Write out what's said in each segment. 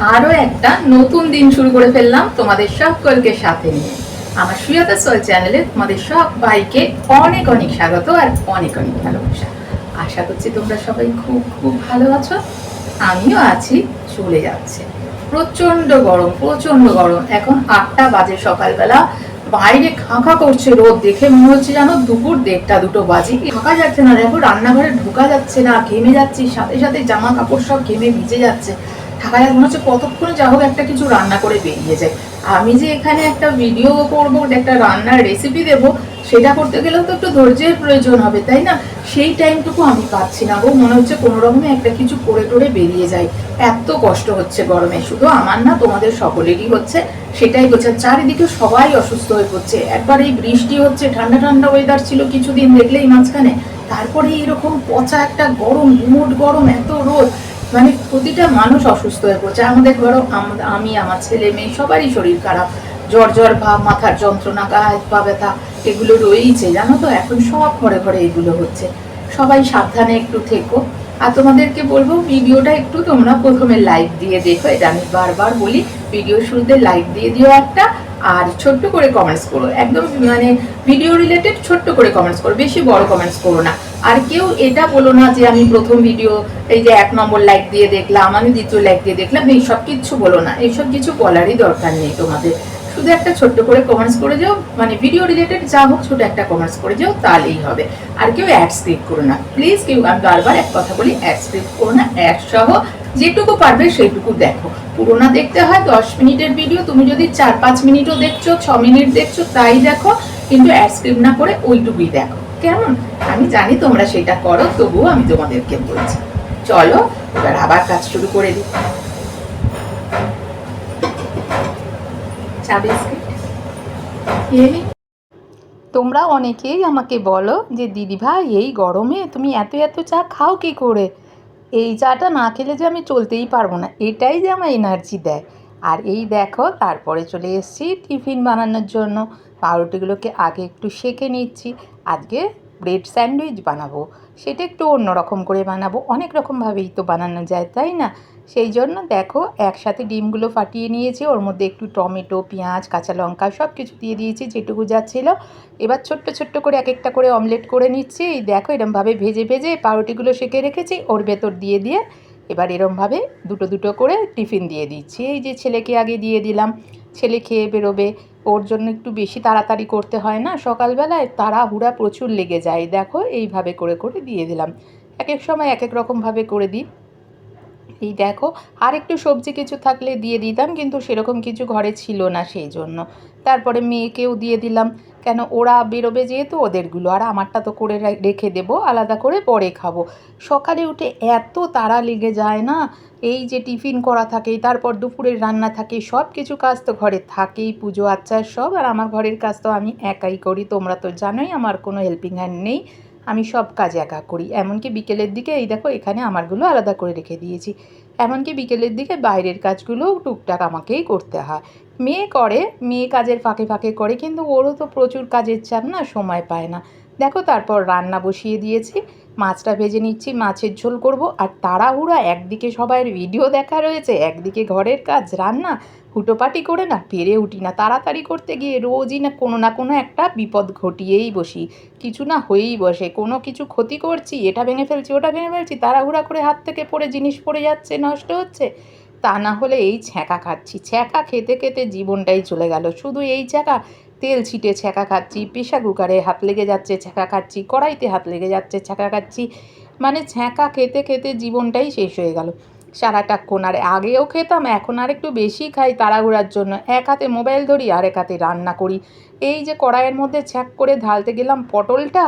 আরও একটা নতুন দিন শুরু করে ফেললাম তোমাদের সকলকে সাথে নিয়ে। আমার সুয়াতা সোল চ্যানেলে তোমাদের সব ভাইকে অনেক অনেক স্বাগত আর অনেক অনেক ভালোবাসা। আশা করছি তোমরা সবাই খুব খুব ভালো আছো। আমিও আছি, চলে যাচ্ছে। প্রচণ্ড গরম প্রচণ্ড গরম। এখন আটটা বাজে সকালবেলা। বাইরে খাঁকা করছে রোদ দেখে মনে হচ্ছে জানো দুপুর দেড়টা, দুটো বাজে। থাকা যাচ্ছে না, দেখো রান্নাঘরে ঢোকা যাচ্ছে না, ঘেমে যাচ্ছি, সাথে সাথে জামা কাপড় সব ঘেমে ভিজে যাচ্ছে। থাকা যাচ্ছে মনে হচ্ছে কতক্ষণে যা হোক একটা কিছু রান্না করে বেরিয়ে যায়। আমি যে এখানে একটা ভিডিও করব, একটা রান্নার রেসিপি দেব, সেটা করতে গেলেও তো একটু ধৈর্যের প্রয়োজন হবে, তাই না? সেই টাইমটুকু আমি পাচ্ছি না গো। মনে হচ্ছে কোনো রকমে একটা কিছু করে টোরে বেরিয়ে যায়। এত কষ্ট হচ্ছে গরমে। শুধু আমার না, তোমাদের সকলেরই হচ্ছে। সেটাই হচ্ছে, চারিদিকে সবাই অসুস্থ হয়ে পড়ছে। একবার এই বৃষ্টি হচ্ছে, ঠান্ডা ঠান্ডা ওয়েদার ছিল কিছুদিন দেখলেই মাঝখানে। তারপরে এরকম পচা একটা গরম গুমোট গরম, এত রোদ। মানে প্রতিটা মানুষ অসুস্থ হয়ে পড়ছে। আমাদের ঘরেও আম- আমি, আমার ছেলে, মেয়ে, সবারই শরীর খারাপ। জ্বর জ্বর ভাব মাথার যন্ত্রণা, গা হাত পা ব্যথা, এগুলো রয়েইছে, জানো তো? এখন সব ঘরে ঘরে এগুলো হচ্ছে। সবাই সাবধানে একটু থেকো। আর তোমাদেরকে বলব, ভিডিওটা একটু তোমরা প্রথমে লাইক দিয়ে দেখো। এটা আমি বারবার বলি ভিডিও শুরুতে লাইক দিয়ে দিও একটা, আর ছোট্ট করে কমেন্টস করো। একদম মানে ভিডিও রিলেটেড ছোট্ট করে কমেন্টস করো। বেশি বড় কমেন্টস করো না। আর কেউ এটা বলো না যে আমি প্রথম ভিডিও এই যে এক নম্বর লাইক দিয়ে দেখলাম, আমি দ্বিতীয় লাইক দিয়ে দেখলাম এইসব কিছু বলো না। এইসব কিছু বলারই দরকার নেই তোমাদের। শুধু একটা ছোট্ট করে কমেন্টস করে যাও মানে ভিডিও রিলেটেড যা হোক ছোট একটা কমেন্টস করে যাও, তাহলেই হবে। আর কেউ অ্যাড স্ক্রিপ্ট করো না। প্লিজ কেউ আমি বারবার এক কথা বলি অ্যাড স্ক্রিপ্ট করো না অ্যাড সহ যেটুকু পারবে সেইটুকু দেখো। পুরোনা দেখতে হয়, দশ মিনিটের ভিডিও তুমি যদি চার পাঁচ মিনিটও দেখছ, ছ মিনিট দেখছ, তাই দেখো। কিন্তু অ্যাড স্ক্রিপ্ট না করে ওইটুকুই দেখো। কেমন? আমি জানি তোমরা সেটা করো, তবুও আমি তোমাদেরকে বলছি। চলো, এবার আবার কাজ শুরু করে দিই। তোমরা অনেকেই আমাকে বলো যে দিদি ভাই এই গরমে তুমি এত এত চা খাও কি করে? এই চাটা না খেলে যে আমি চলতেই পারব না, এটাই যে আমার এনার্জি দেয়। আর এই দেখো, তারপরে চলে এসেছি টিফিন বানানোর জন্য। পাউরুটিগুলোকে আগে একটু সেঁকে নিচ্ছি। আজকে ব্রেড স্যান্ডউইচ বানাবো। সেটা একটু অন্যরকম করে বানাবো। অনেক রকমভাবেই তো বানানো যায়, তাই না? সেই জন্য দেখো, একসাথে ডিমগুলো ফাটিয়ে নিয়েছি। ওর মধ্যে একটু টমেটো, পেঁয়াজ, কাঁচা লঙ্কা সব কিছু দিয়ে দিয়েছি, যেটুকু যা ছিল। এবার ছোট্ট ছোট্ট করে এক একটা করে অমলেট করে নিচ্ছি। এই দেখো, এরমভাবে ভেজে ভেজে পাউরুটিগুলো সেঁকে রেখেছি। ওর ভেতর দিয়ে দিয়ে এবার এরমভাবে দুটো দুটো করে টিফিন দিয়ে দিচ্ছি। এই যে ছেলেকে আগে দিয়ে দিলাম। ছেলে খেয়ে বেরোবে। ওর জন্য একটু বেশি তাড়াতাড়ি করতে হয় না। সকালবেলায় তাড়াহুড়া প্রচুর লেগে যায়। দেখো, এইভাবে করে করে দিয়ে দিলাম। এক এক সময় এক এক রকমভাবে করে দিই। এই দেখো আর একটু সবজি কিছু থাকলে দিয়ে দিতাম, কিন্তু সেরকম কিছু ঘরে ছিল না সেই জন্য। তারপরে মেয়েকেও দিয়ে দিলাম। কেন ওরা বেরোবে যেহেতু ওদেরগুলো? আর আমারটা তো করে রেখে দেবো, আলাদা করে পরে খাব। সকালে উঠে এত তাড়া লেগে যায় না? এই যে টিফিন করা থাকে, তারপর দুপুরের রান্না থাকে সব কিছু কাজ তো ঘরে থাকেই, পুজো আচ্চার সব। আর আমার ঘরের কাজ তো আমি একাই করি, তোমরা তো জানোই, আমার কোনো হেল্পিং হ্যান্ড নেই। আমি সব কাজ একা করি। এমনকি বিকেলের দিকে এই দেখো এখানে আমারগুলো আলাদা করে রেখে দিয়েছি। এমনকি বিকেলের দিকে বাইরের কাজগুলোও টুকটাক আমাকেই করতে হয়। মেয়ে করে, মেয়ে কাজের ফাঁকে ফাঁকে করে, কিন্তু ওরও তো প্রচুর কাজের চাপ না, সময় পায় না। দেখো তারপর রান্না বসিয়ে দিয়েছি। মাছটা ভেজে নিচ্ছি, মাছের ঝোল করব। আর তাড়াহুড়া, একদিকে সবাইয়ের ভিডিও দেখা রয়েছে, একদিকে ঘরের কাজ, রান্না। হুটোপাটি করে না, পেরে উঠি না। তাড়াতাড়ি করতে গিয়ে রোজই না কোনো না কোনো একটা বিপদ ঘটিয়েই বসি। কিছু না হয়েই বসে, কোনো কিছু ক্ষতি করছি, এটা ভেঙে ফেলছি, ওটা ভেঙে ফেলছি, তাড়াহুড়া করে হাত থেকে পড়ে, জিনিস পড়ে যাচ্ছে, নষ্ট হচ্ছে। তা না হলে এই ছ্যাঁকা খাচ্ছি। ছ্যাঁকা খেতে খেতে জীবনটাই চলে গেল। শুধু এই ছ্যাঁকা? তেল ছিটে ছ্যাঁকা খাচ্ছি প্রেশার কুকারে হাত লেগে যাচ্ছে ছ্যাঁকা খাচ্ছি, কড়াইতে হাত লেগে যাচ্ছে ছ্যাঁকা খাচ্ছি। মানে ছ্যাঁকা খেতে খেতে জীবনটাই শেষ হয়ে গেল। সারাটাক্ষণ আর আগেও খেতাম, এখন আর একটু বেশি খাই তাড়াহুড়ার জন্য। এক হাতে মোবাইল ধরি আর এক হাতে রান্না করি। এই যে কড়াইয়ের মধ্যে ছ্যাক করে ঢালতে গেলাম পটলটা,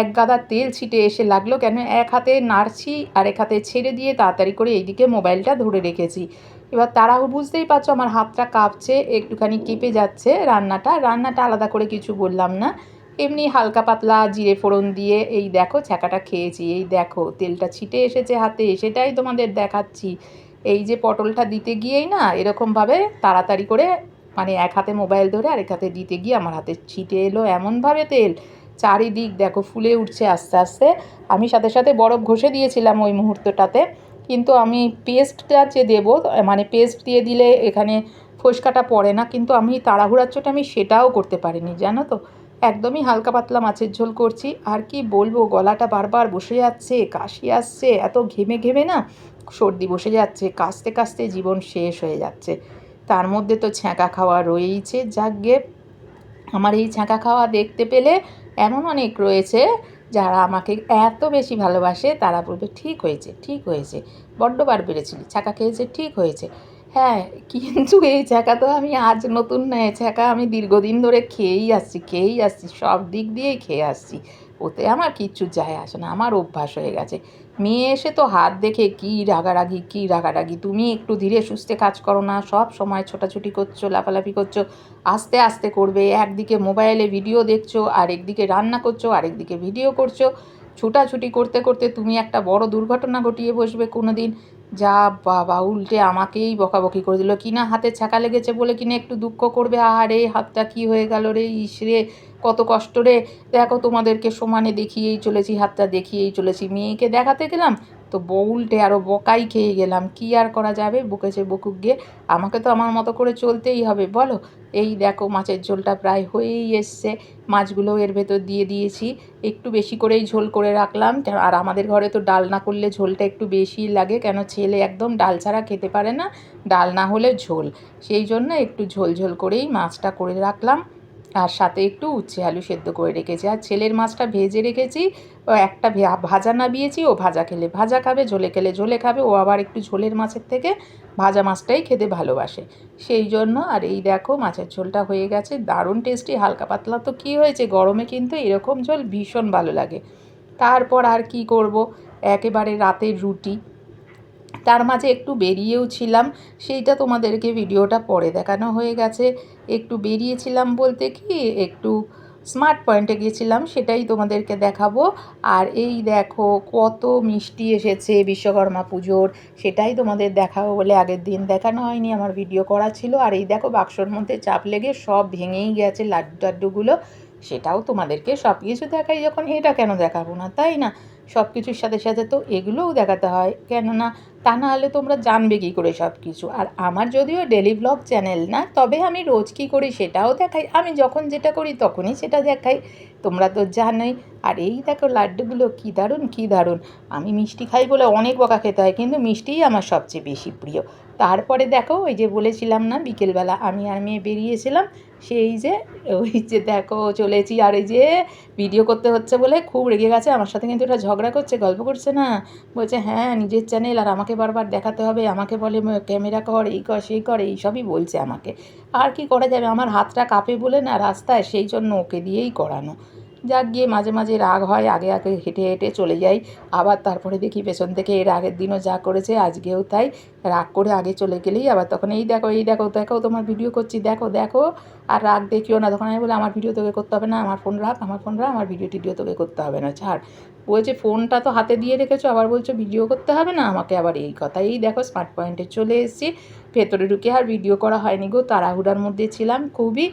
এক গাদা তেল ছিটে এসে লাগল কেন? এক হাতে নাড়ছি আর এক হাতে ছেড়ে দিয়ে তাড়াতাড়ি করে এইদিকে মোবাইলটা ধরে রেখেছি। এবার তারাও বুঝতেই পারছ, আমার হাতটা কাঁপছে, একটুখানি কেঁপে যাচ্ছে রান্নাটা। রান্নাটা আলাদা করে কিছু বললাম না। এমনি হালকা পাতলা জিরে ফোড়ন দিয়ে, এই দেখো ছ্যাঁকাটা খেয়েছি, এই দেখো তেলটা ছিটে এসেছে হাতে, সেটাই তোমাদের দেখাচ্ছি। এই যে পটলটা দিতে গিয়েই না, এরকমভাবে তাড়াতাড়ি করে মানে এক হাতে মোবাইল ধরে আরেক হাতে দিতে গিয়ে আমার হাতে ছিটে এলো এমনভাবে তেল। চারিদিক দেখো ফুলে উঠছে আস্তে আস্তে। আমি সাথে সাথে বরফ ঘষে দিয়েছিলাম ওই মুহূর্তটাতে, কিন্তু আমি পেস্টটা যে দেবো মানে পেস্ট দিয়ে দিলে এখানে ফোসকাটা পড়ে না, কিন্তু আমি তাড়াহুড়ার চোটে আমি সেটাও করতে পারিনি, জানো তো? একদমই হালকা পাতলা মাছের ঝোল করছি। আর কি বলব, গলাটা বারবার বসে যাচ্ছে, কাশি আসছে, এত ঘেমে ঘেমে না সর্দি বসে যাচ্ছে, কাশতে কাশতে জীবন শেষ হয়ে যাচ্ছে। তার মধ্যে তো ছ্যাঁকা খাওয়া রয়েইছে। যাক আমার এই ছ্যাঁকা খাওয়া দেখতে পেলে এমন অনেক রয়েছে যারা আমাকে এত বেশি ভালোবাসে, তারা বলবে, ঠিক হয়েছে ঠিক হয়েছে। বড্ডবার বেড়েছিলি, ছ্যাঁকা খেয়েছে, ঠিক হয়েছে। হ্যাঁ কিন্তু এই ছ্যাঁকা তো আমি আজ নতুন নয় ছ্যাঁকা আমি দীর্ঘদিন ধরে খেয়েই আসছি খেয়েই আসছি, সব দিক দিয়েই খেয়ে আসছি। ওতে আমার কিচ্ছু যায় আসে না, আমার অভ্যাস হয়ে গেছে। মেয়ে এসে তো হাত দেখে কী রাগারাগি কী রাগারাগি, তুমি একটু ধীরে সুস্থে কাজ করো না, সব সময় ছোটাছুটি করছ, লাফালাফি করছ, আস্তে আস্তে করবে, একদিকে মোবাইলে ভিডিও দেখছ আর একদিকে রান্না করছ, আরেকদিকে ভিডিও করছ। ছুটাছুটি করতে করতে তুমি একটা বড় দুর্ঘটনা ঘটিয়ে বসবে কোনো দিন যা বাবা, উল্টে আমাকেই বকাবকি করে দিল। কিনা হাতে ছ্যাঁকা লেগেছে বলে কিনা একটু দুঃখ করবে? আহারে, হাতটা কি হয়ে গেল রে? ইস রে, কত কষ্ট রে। দেখো তোমাদেরকে সমানে দেখিয়েই চলেছি, হাতটা দেখিয়েই চলেছি। মেয়েকে দেখাতে গেলাম? তো বউলটে আরও বকাই খেয়ে গেলাম। কি আর করা যাবে? বকেছে বকুক গিয়ে আমাকে তো আমার মতো করে চলতেই হবে, বলো? এই দেখো মাছের ঝোলটা প্রায় হয়েই এসছে। মাছগুলো এর ভেতর দিয়ে দিয়েছি। একটু বেশি করেই ঝোল করে রাখলাম। আর আমাদের ঘরে তো ডাল না করলে ঝোলটা একটু বেশি লাগে। কেন, ছেলে একদম ডাল ছাড়া খেতে পারে না। ডাল না হলে ঝোল। সেই জন্য একটু ঝোল ঝোল করেই মাছটা করে রাখলাম। আর সাথে একটু উচ্ছে আলু সেদ্ধ করে রেখেছি। আর ছেলের মাছটা ভেজে রেখেছি। ও একটা ভাজা নাবিয়েছি ও ভাজা খেলে, ভাজা খাবে, ঝোলে খেলে ঝোলে খাবে, ও আবার একটু ঝোলের মাছের থেকে ভাজা মাছটাই খেতে ভালোবাসে। সেই জন্য, আর এই দেখো মাছের ঝোলটা হয়ে গেছে, দারুণ টেস্টি, হালকা পাতলা। তো কী হয়েছে? গরমে কিন্তু এরকম ঝোল ভীষণ ভালো লাগে। তারপর আর কি করব? একেবারে রাতের রুটি। তার মাঝে একটু বেরিয়েও ছিলাম। সেইটা তোমাদেরকে ভিডিওটা পরে দেখানো হয়ে গেছে। একটু বেরিয়েছিলাম বলতে কি, একটু স্মার্ট পয়েন্টে গিয়েছিলাম সেটাই তোমাদেরকে দেখাবো। আর এই দেখো, কত মিষ্টি এসেছে বিশ্বকর্মা পুজোর। সেটাই তোমাদের দেখাবো বলে আগের দিন দেখানো হয়নি, আমার ভিডিও করা ছিল। আর এই দেখো, বাক্সর মধ্যে চাপ লেগে সব ভেঙেই গেছে লাড্ডু টাড্ডুগুলো। সেটাও তোমাদেরকে সব কিছু দেখাই, যখন এটা কেন দেখাবো না, তাই না? সব কিছুর সাথে সাথে তো এগুলোও দেখাতে হয়। কেননা তা নাহলে তোমরা জানবে কী করে সব কিছু আর আমার যদিও ডেলি ব্লগ চ্যানেল না, তবে আমি রোজ কী করি সেটাও দেখাই। আমি যখন যেটা করি তখনই সেটা দেখাই। তোমরা তো জানোই আর এই দেখো লাড্ডুগুলো কী দারুণ কী দারুণ। আমি মিষ্টি খাই বলে অনেক বকা খেতে হয়, কিন্তু মিষ্টিই আমার সবচেয়ে বেশি প্রিয়। তারপরে দেখো ওই যে বলেছিলাম না বিকেলবেলা, আমি আর মেয়ে বেরিয়েছিলাম, সেই যে ওই যে দেখো চলেছি আর এই যে ভিডিও করতে হচ্ছে বলে খুব রেগে গেছে, আমার সাথে কিন্তু এটা ঝগড়া করছে, গল্প করছে না। বলছে হ্যাঁ নিজের চ্যানেল আর আমাকে বারবার দেখাতে হবে, আমাকে বলে ক্যামেরা কর, এই কর, সেই কর, এই সবই বলছে আমাকে। আর কি করা যাবে? আমার হাতটা কাঁপে বলে না রাস্তায়, সেই জন্য ওকে দিয়েই করানো। যাক, গিয়ে মাঝে মাঝে রাগ হয়, আগে আগে হেঁটে হেঁটে চলে যাই। আবার তারপরে দেখি পেছন থেকে এর আগের দিনও যা করেছে, আজকেও তাই। রাগ করে আগে চলে গেলেই আবার তখন এই দেখো এই দেখো দেখো, তোমার ভিডিও করছি, দেখো দেখো। আর রাগ দেখিও না, তখন আমি বলে আমার ভিডিও তোকে করতে হবে না, আমার ফোন রাখ, আমার ফোন রাখ, আমার ভিডিও টিডিও তোকে করতে হবে না, ছাড়। বলছে, ফোনটা তো হাতে দিয়ে রেখেছো, আবার বলছো ভিডিও করতে হবে না, আমাকে আবার এই কথা। এই দেখো স্মার্ট পয়েন্টে চলে এসেছি। ভেতরে ঢুকে আর ভিডিও করা হয়নি গো, তাড়াহুড়ার মধ্যে ছিলাম খুবই।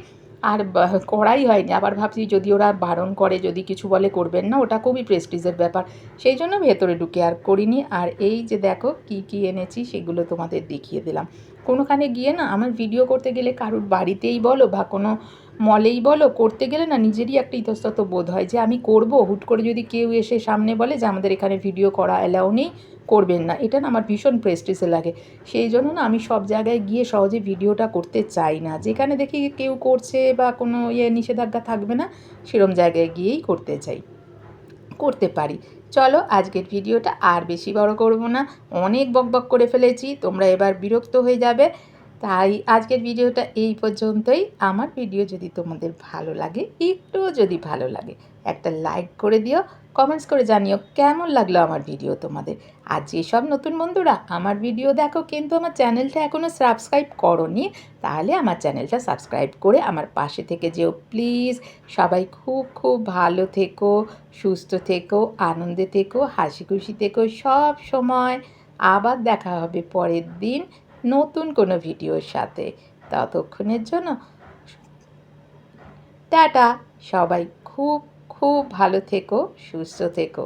আর করাই হয়নি। আবার ভাবছি যদি ওরা বারণ করে, যদি কিছু বলে করবেন না, ওটা খুবই প্রেস্টিজের ব্যাপার। সেই জন্য ভেতরে ঢুকে আর করিনি। আর এই যে দেখো কি কি এনেছি, সেগুলো তোমাদের দেখিয়ে দিলাম। কোনোখানে গিয়ে না, আমার ভিডিও করতে গেলে কারুর বাড়িতেই বলো বা কোনো মলেই বলো, করতে গেলে না নিজেরই একটা ইতস্তত বোধ হয় যে আমি করব। হুট করে যদি কেউ এসে সামনে বলে যে আমাদের এখানে ভিডিও করা অ্যালাউ নেই করবেন না। এটা না আমার ভীষণ প্রেস্টিসে লাগে। সেই জন্য না আমি সব জায়গায় গিয়ে সহজে ভিডিওটা করতে চাই না। যেখানে দেখি কেউ করছে বা কোনো ইয়ে নিষেধাজ্ঞা থাকবে না, সেরম জায়গায় গিয়েই করতে চাই। করতে পারি। চলো আজকের ভিডিওটা আর বেশি বড় করব না। অনেক বকবক করে ফেলেছি, তোমরা এবার বিরক্ত হয়ে যাবে। তাই আজকের ভিডিওটা এই পর্যন্তই। আমার ভিডিও যদি তোমাদের ভালো লাগে একটু যদি ভালো লাগে, একটা লাইক করে দিও। কমেন্টস করে জানিও কেমন লাগল আমার ভিডিও তোমাদের। আর যেসব নতুন বন্ধুরা আমার ভিডিও দেখো কিন্তু আমার চ্যানেলটা এখনও সাবস্ক্রাইব করনি, তাহলে আমার চ্যানেলটা সাবস্ক্রাইব করে আমার পাশে থেকে যেও। প্লিজ সবাই খুব খুব ভালো থেকো, সুস্থ থেকো, আনন্দে থেকো হাসি খুশি থেকো। সব সময় আবার দেখা হবে পরের দিন নতুন কোনো ভিডিওর সাথে। ততক্ষণের জন্য টাটা, সবাই খুব খুব ভালো থেকো সুস্থ থেকো।